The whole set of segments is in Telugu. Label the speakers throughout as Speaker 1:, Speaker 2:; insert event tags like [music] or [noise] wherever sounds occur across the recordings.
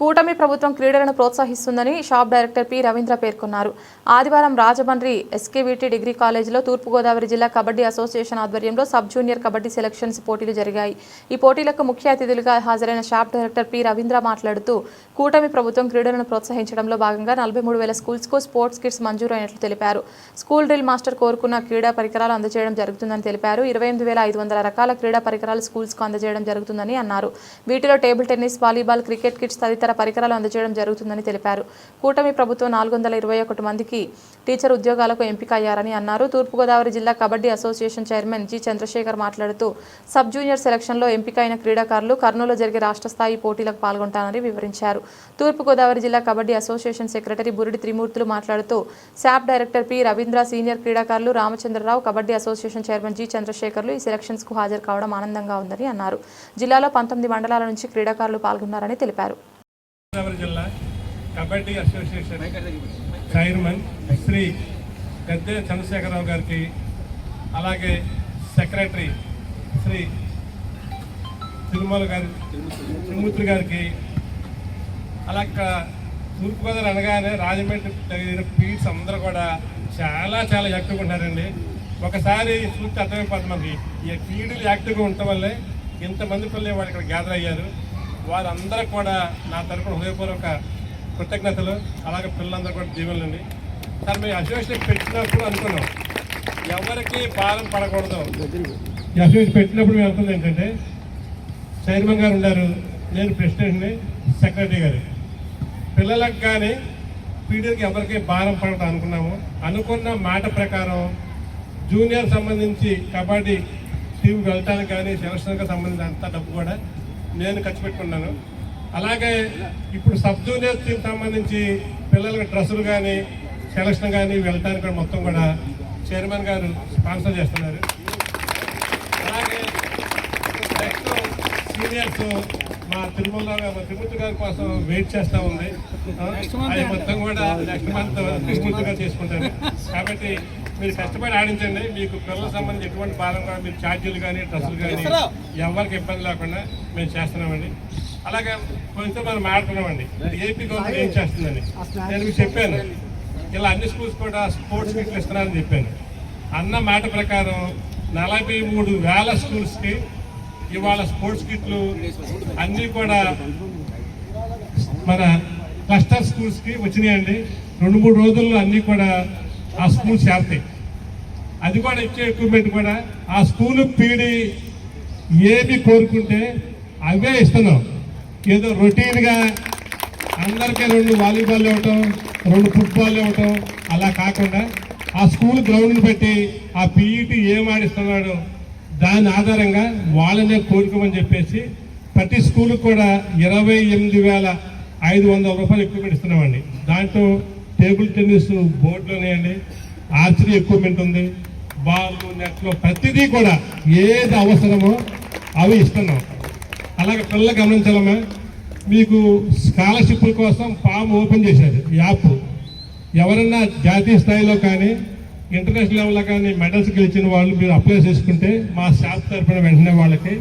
Speaker 1: కూటమి ప్రభుత్వం క్రీడలను ప్రోత్సహిస్తుందని షాప్ డైరెక్టర్ పి రవీంద్ర పేర్కొన్నారు. ఆదివారం రాజమండ్రి ఎస్కేవిటి డిగ్రీ కాలేజీలో తూర్పుగోదావరి జిల్లా కబడ్డీ అసోసియేషన్ ఆధ్వర్యంలో సబ్ జూనియర్ కబడ్డీ సెలక్షన్స్ పోటీలు జరిగాయి. ఈ పోటీలకు ముఖ్య అతిథులుగా హాజరైన షాప్ డైరెక్టర్ పి రవీంద్ర మాట్లాడుతూ కూటమి ప్రభుత్వం క్రీడలను ప్రోత్సహించడంలో భాగంగా నలభై మూడు వేల స్కూల్స్కు స్పోర్ట్స్ కిట్స్ మంజూరు అయినట్లు తెలిపారు. స్కూల్ డ్రిల్ మాస్టర్ కోరుకున్న క్రీడా పరికరాలు అందజేయడం జరుగుతుందని తెలిపారు. ఇరవై ఎనిమిది వేల ఐదు వందల రకాల క్రీడా పరికరాలు స్కూల్స్కు అందజేయడం జరుగుతుందని అన్నారు. వీటిలో table tennis volleyball cricket kits తదితర పరికరాలు అందజేయడం జరుగుతుందని తెలిపారు. కూటమి ప్రభుత్వం నాలుగు వందల ఇరవై ఒకటి మందికి టీచర్ ఉద్యోగాలకు ఎంపిక అయ్యారని అన్నారు. తూర్పుగోదావరి జిల్లా kabaddi association chairman G Chandrashekar మాట్లాడుతూ సబ్ జూనియర్ సెలక్షన్లో ఎంపికైన క్రీడాకారులు కర్నూలు జరిగే రాష్ట్ర స్థాయి పోటీలకు పాల్గొంటారని వివరించారు. తూర్పుగోదావరి జిల్లా కబడ్డీ అసోసియేషన్ సెక్రటరీ బురిడి త్రిమూర్తులు మాట్లాడుతూ SAAP director P Ravindra senior క్రీడాకారులు Ramachandrarao kabaddi association chairman G Chandrasekharlu ఈ సెలక్షన్స్కు హాజరు కావడం ఆనందంగా ఉందని అన్నారు. జిల్లాలో పంతొమ్మిది మండలాల నుంచి క్రీడాకారులు పాల్గొన్నారని తెలిపారు.
Speaker 2: గోదావరి జిల్లా కబడ్డీ అసోసియేషన్ చైర్మన్ శ్రీ గద్దె చంద్రశేఖరరావు గారికి అలాగే సెక్రటరీ శ్రీ తిరుమల గారి తిరుమూర్తి గారికి అలా తూర్పుగోదావరి అనగానే రాజమండ్రి దగ్గర పీట్స్ అందరూ కూడా చాలా చాలా యాక్టివ్గా ఉన్నారండి. ఒకసారి చూస్తే అర్థమైపోతుంది మనకి. ఈ పీడులు యాక్టివ్గా ఉండటం వల్లే ఇంతమంది పిల్లలు వాళ్ళు ఇక్కడ గ్యాదర్ అయ్యారు. వారందరూ కూడా నా తరపున హృదయపూర్వక కృతజ్ఞతలు అలాగే పిల్లలందరూ కూడా దీవెనండి సార్ మేము అసోసియేషన్ పెట్టినప్పుడు అనుకున్నాం. ఎవరికి భారం పడకూడదు. ఈ అసోసియేషన్ పెట్టినప్పుడు మేము అనుకున్నది ఏంటంటే చైర్మన్ గారు ఉన్నారు నేను ప్రెసిడెంట్ని సెక్రటరీ గారు పిల్లలకు కానీ పీడియర్కి ఎవరికి భారం పడటం అనుకున్నాము. అనుకున్న మాట ప్రకారం జూనియర్ సంబంధించి కబడ్డీ టీం వెళ్ళటానికి కానీ సెలక్షన్కి సంబంధించి అంత డబ్బు కూడా నేను ఖర్చు పెట్టుకున్నాను. అలాగే ఇప్పుడు సబ్ జూనియర్ టీం సంబంధించి పిల్లలకి డ్రెస్సులు కానీ సెలక్షన్ కానీ వెళ్ళటానికి కూడా మొత్తం కూడా చైర్మన్ గారు స్పాన్సర్ చేస్తున్నారు. అలాగే నెక్స్ట్ సీనియర్స్ మా తిరుమల మా తిరుమూర్తి గారి కోసం వెయిట్ చేస్తా ఉంది. అది మొత్తం కూడా నెక్స్ట్ మంత్ తిరుమూర్తి గారు చేసుకుంటారు. [laughs] కాబట్టి మీరు కష్టపడి ఆడించండి. మీకు పిల్లల సంబంధించి ఎటువంటి భారం కూడా మీరు ఛార్జీలు కానీ డ్రెస్సులు కానీ ఎవరికి ఇబ్బంది లేకుండా మేము చేస్తున్నామండి. అలాగే కొంచెం మనం మాట్లాడుతున్నామండి ఏపీ గవర్నమెంట్ ఏం చేస్తుందని నేను మీకు చెప్పాను. ఇలా అన్ని స్కూల్స్ కూడా స్పోర్ట్స్ కిట్లు ఇస్తున్నారని చెప్పాను. అన్న మాట ప్రకారం నలభై మూడు వేల స్కూల్స్కి ఇవాళ స్పోర్ట్స్ కిట్లు అన్నీ కూడా మన క్లస్టర్ స్కూల్స్కి వచ్చినాయండి. రెండు మూడు రోజుల్లో అన్నీ కూడా ఆ స్కూల్ చేరతాయి. అది కూడా ఇచ్చే ఎక్విప్మెంట్ కూడా ఆ స్కూల్ పీడి ఏమి కోరుకుంటే అవే ఇస్తున్నాం. ఏదో రొటీన్గా అందరికీ రెండు వాలీబాల్ ఇవ్వటం రెండు ఫుట్బాల్ ఇవ్వటం అలా కాకుండా ఆ స్కూల్ గ్రౌండ్ని పెట్టి ఆ పీఈటీ ఏం ఆడిస్తున్నాడో దాని ఆధారంగా వాళ్ళనే కోరుకోమని చెప్పేసి ప్రతి స్కూల్కి కూడా ఇరవై ఎనిమిది వేల ఐదు వందల రూపాయలు ఎక్విప్మెంట్ ఇస్తున్నామండి. దాంట్లో టేబుల్ టెన్నిస్ బోర్డులు ఉన్నాయండి ఆర్చరీ ఎక్విప్మెంట్ ఉంది. బాల్ నెట్లో ప్రతిదీ కూడా ఏది అవసరమో అవి ఇస్తున్నాం. అలాగే పిల్లలు గమనించాలమ్మా మీకు స్కాలర్షిప్ల కోసం ఫామ్ ఓపెన్ చేశారు యాప్. ఎవరన్నా జాతీయ స్థాయిలో కానీ ఇంటర్నేషనల్ లెవెల్లో కానీ మెడల్స్ గెలిచిన వాళ్ళు మీరు అప్లై చేసుకుంటే మా షాప్ తరఫున వెంటనే వాళ్ళకి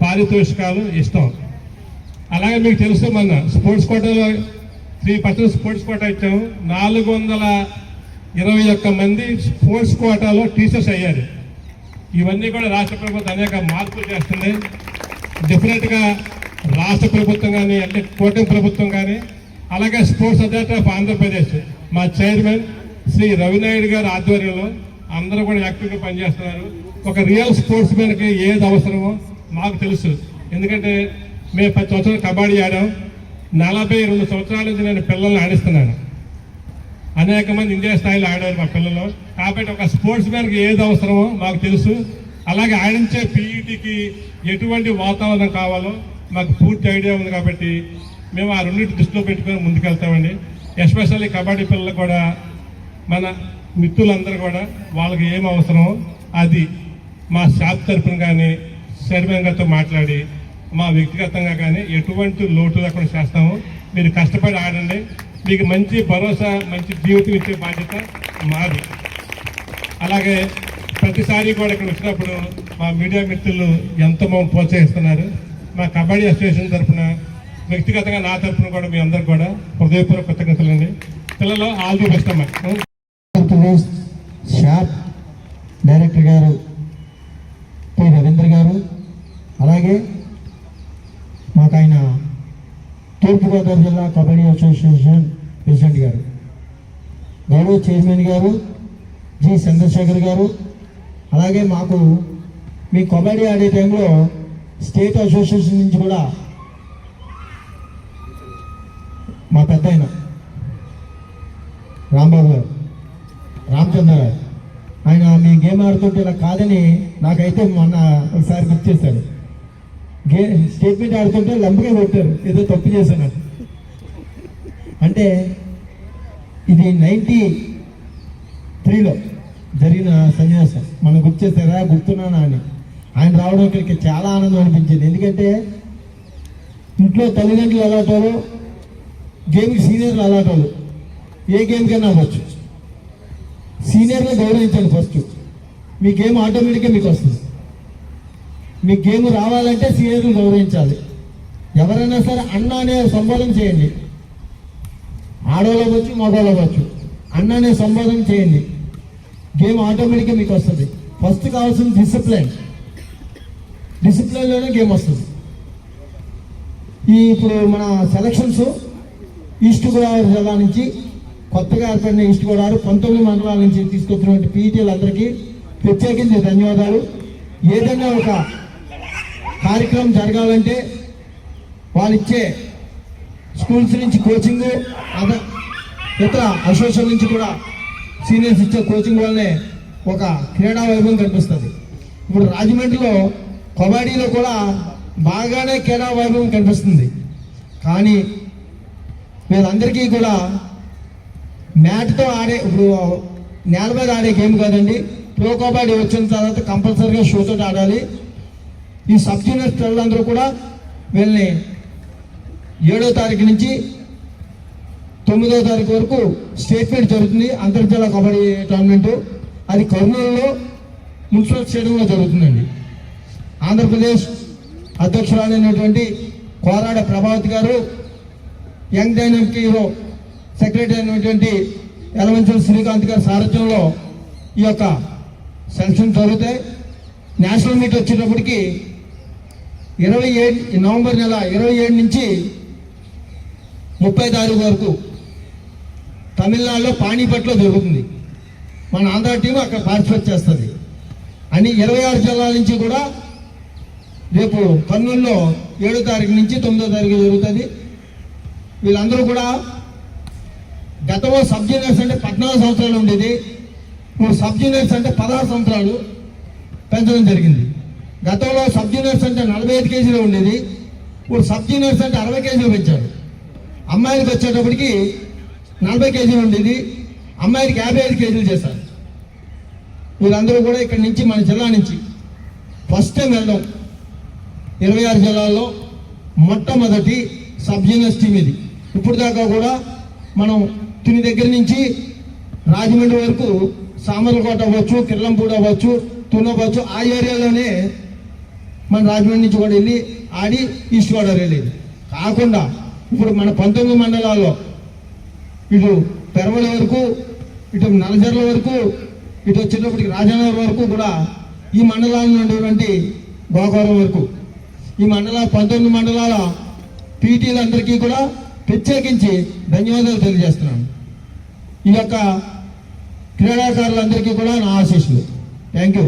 Speaker 2: పారితోషికాలు ఇస్తాం. అలాగే మీకు తెలుసు మన స్పోర్ట్స్ కోటాలో త్రీ పర్సెంట్ స్పోర్ట్స్ కోటా ఇచ్చాము. నాలుగు వందల ఇరవై ఒక్క మంది స్పోర్ట్స్ కోటాలో టీచర్స్ అయ్యారు. ఇవన్నీ కూడా రాష్ట్ర ప్రభుత్వం అనేక మార్పులు చేస్తుంది. డెఫినెట్గా రాష్ట్ర ప్రభుత్వం కానీ అంటే కోటం ప్రభుత్వం కానీ అలాగే స్పోర్ట్స్ అథారిటీ ఆఫ్ ఆంధ్రప్రదేశ్. మా చైర్మన్ శ్రీ రవినాయుడు గారి ఆధ్వర్యంలో అందరూ కూడా యాక్టివ్గా పనిచేస్తున్నారు. ఒక రియల్ స్పోర్ట్స్ మ్యాన్కి ఏది అవసరమో మాకు తెలుసు. ఎందుకంటే మేము పది సంవత్సరాలు కబడ్డీ ఆడాం. నలభై రెండు సంవత్సరాల నుంచి నేను పిల్లల్ని ఆడిస్తున్నాను. అనేక మంది ఇండియా స్థాయిలో ఆడారు మా పిల్లలు. కాబట్టి ఒక స్పోర్ట్స్ మ్యాన్కి ఏది అవసరమో మాకు తెలుసు. అలాగే ఆడించే పీఈటీకి ఎటువంటి వాతావరణం కావాలో మాకు పూర్తి ఐడియా ఉంది కాబట్టి మేము ఆ రెండింటి దృష్టిలో పెట్టుకొని ముందుకెళ్తామండి. ఎస్పెషల్లీ కబడ్డీ పిల్లలు కూడా మన మిత్రులందరూ కూడా వాళ్ళకి ఏం అవసరమో అది మా షాప్ తరఫున కానీ చైర్మన్ గారితో మాట్లాడి మా వ్యక్తిగతంగా కానీ ఎటువంటి లోటు లేకుండా చేస్తాము మీరు కష్టపడి ఆడండి మీకు మంచి భరోసా మంచి జీవితం ఇచ్చే బాధ్యత మాది అలాగే ప్రతిసారి కూడా ఇక్కడ వచ్చినప్పుడు మా మీడియా మిత్రులు ఎంతో మమ్మల్ని ప్రోత్సహిస్తున్నారు మా కబడ్డీ అసోసియేషన్ తరఫున వ్యక్తిగతంగా నా తరఫున కూడా మీ అందరు కూడా హృదయపూర్వక కృతజ్ఞతలండి పిల్లలు ఆల్ ది బెస్ట్ అమ్మా
Speaker 3: షాప్ డైరెక్టర్ గారు పి రవీంద్ర గారు అలాగే మాకు ఆయన తూర్పుగోదావరి జిల్లా కబడ్డీ అసోసియేషన్ ప్రెసిడెంట్ గారు. గౌరవ చైర్మన్ గారు జి చంద్రశేఖర్ గారు అలాగే మాకు మీ కబడ్డీ ఆడే టైంలో స్టేట్ అసోసియేషన్ నుంచి కూడా మా పెద్ద ఆయన రాంబాబు గారు రామచంద్ర గారు. ఆయన మీ గేమ్ ఆడుతుంటే ఇలా కాదని నాకైతే మొన్న ఒకసారి గుర్తు చేశారు. గే స్టేట్మెంట్ ఆడుతుంటే లంబగా కొట్టారు. ఏదో తప్పు చేశాను అంటే ఇది నైంటీ త్రీలో జరిగిన సన్యాసం. మనం గుర్తు చేస్తారా? గుర్తున్నానా అని ఆయన రావడం ఇక్కడికి చాలా ఆనందం అనిపించింది. ఎందుకంటే ఇంట్లో తల్లిదండ్రులు అలాంటి గేమ్కి సీనియర్లు అలాంటి ఏ గేమ్కైనా అవ్వచ్చు. సీనియర్లు గౌరవించండి ఫస్ట్. మీ గేమ్ ఆటోమేటిక్గా మీకు వస్తుంది. మీ గేమ్ రావాలంటే సీనియర్లు గౌరవించాలి. ఎవరైనా సరే అన్న అనే సంబోధన చేయండి. ఆడవాళ్ళు అవ్వచ్చు మగవాళ్ళు అవ్వచ్చు అన్న అనే సంబోధన చేయండి. గేమ్ ఆటోమేటిక్గా మీకు వస్తుంది. ఫస్ట్ కావాల్సిన డిసిప్లిన్. డిసిప్లిన్లోనే గేమ్ వస్తుంది. ఈ ఇప్పుడు మన సెలక్షన్స్ ఈస్ట్ గోదావరి జిల్లా నుంచి కొత్తగా ఏర్పడిన ఈస్ట్ గోదావరి పంతొమ్మిది మండలాల నుంచి తీసుకొచ్చినటువంటి పీఈటీలు అందరికీ ప్రత్యేకించి ధన్యవాదాలు. ఏదైనా ఒక కార్యక్రమం జరగాలంటే వాళ్ళు ఇచ్చే స్కూల్స్ నుంచి కోచింగ్ అద ఇతర అసోసియేషన్ నుంచి కూడా సీనియర్స్ ఇచ్చే కోచింగ్ వల్లనే ఒక క్రీడా వైభవం కనిపిస్తుంది. ఇప్పుడు రాజమండ్రిలో కబడ్డీలో కూడా బాగానే క్రీడా వైభవం కనిపిస్తుంది. కానీ వీళ్ళందరికీ కూడా మ్యాట్తో ఆడే ఇప్పుడు నేల మీద ఆడే గేమ్ కాదండి. ప్రో కబడ్డీ వచ్చిన తర్వాత కంపల్సరీగా షూతో ఆడాలి. ఈ సబ్ జూనియర్ పిల్లలందరూ కూడా వీళ్ళని ఏడో తారీఖు నుంచి తొమ్మిదో తారీఖు వరకు స్టేట్ మీట్ జరుగుతుంది అంతర్జాల కబడ్డీ టోర్నమెంటు. అది కర్నూలులో మున్సిపల్ స్టేడియంలో జరుగుతుందండి. ఆంధ్రప్రదేశ్ అధ్యక్షురాలైనటువంటి కోరాడ ప్రభావతి గారు యంగ్ డైనమిక్ హీరో సెక్రటరీ అయినటువంటి ఎలమంచల్ శ్రీకాంత్ గారి సారథ్యంలో ఈ యొక్క సెలక్షన్ జరుగుతాయి. నేషనల్ మీట్ వచ్చేటప్పటికి ఇరవై ఏడు నవంబర్ నెల ఇరవై ఏడు నుంచి ముప్పై తారీఖు వరకు తమిళనాడులో పానీపట్లో జరుగుతుంది మన ఆంధ్ర టీం అక్కడ పార్టిసిపేట్ చేస్తుంది. అని ఇరవై ఆరు జిల్లాల నుంచి కూడా రేపు కర్నూలులో ఏడో తారీఖు నుంచి తొమ్మిదో తారీఖు జరుగుతుంది. వీళ్ళందరూ కూడా గతంలో సబ్ జూనియర్స్ అంటే పద్నాలుగు సంవత్సరాలు ఉండేది. ఇప్పుడు సబ్ జూనియర్స్ అంటే పదహారు సంవత్సరాలు పెంచడం జరిగింది. గతంలో సబ్ జూనియర్స్ అంటే నలభై ఐదు కేజీలు ఉండేది. ఇప్పుడు సబ్ జూనియర్స్ అంటే అరవై కేజీలు పెంచారు. అమ్మాయిలకు వచ్చేటప్పటికి నలభై కేజీలు ఉండేది. అమ్మాయిలకి యాభై ఐదు కేజీలు చేశారు. వీళ్ళందరూ కూడా ఇక్కడి నుంచి మన జిల్లా నుంచి ఫస్ట్ టైం వెళ్ళడం. ఇరవై ఆరు జిల్లాల్లో మొట్టమొదటి సబ్ జూనియర్స్ టీం ఇది. ఇప్పుడు దాకా కూడా మనం తుని దగ్గర నుంచి రాజమండ్రి వరకు సామర్లకోట అవ్వచ్చు కిర్లంపూడి అవ్వచ్చు తునవ్వచ్చు ఆ ఏరియాలోనే మన రాజమండ్రి నుంచి కూడా వెళ్ళి ఆడి ఈస్ట్ గోదావరి వెళ్ళేది. కాకుండా ఇప్పుడు మన పంతొమ్మిది మండలాల్లో ఇటు పెరవల వరకు ఇటు నలజర్ల వరకు ఇటు వచ్చేటప్పటికి రాజనగర్ వరకు కూడా ఈ మండలాల నుండి ఉన్నటువంటి గోకవరం వరకు. ఈ మండల పంతొమ్మిది మండలాల పీటీలందరికీ కూడా ప్రత్యేకించి ధన్యవాదాలు తెలియజేస్తున్నాను. ఈ యొక్క క్రీడాకారులందరికీ కూడా నా ఆశీస్సులు. Thank you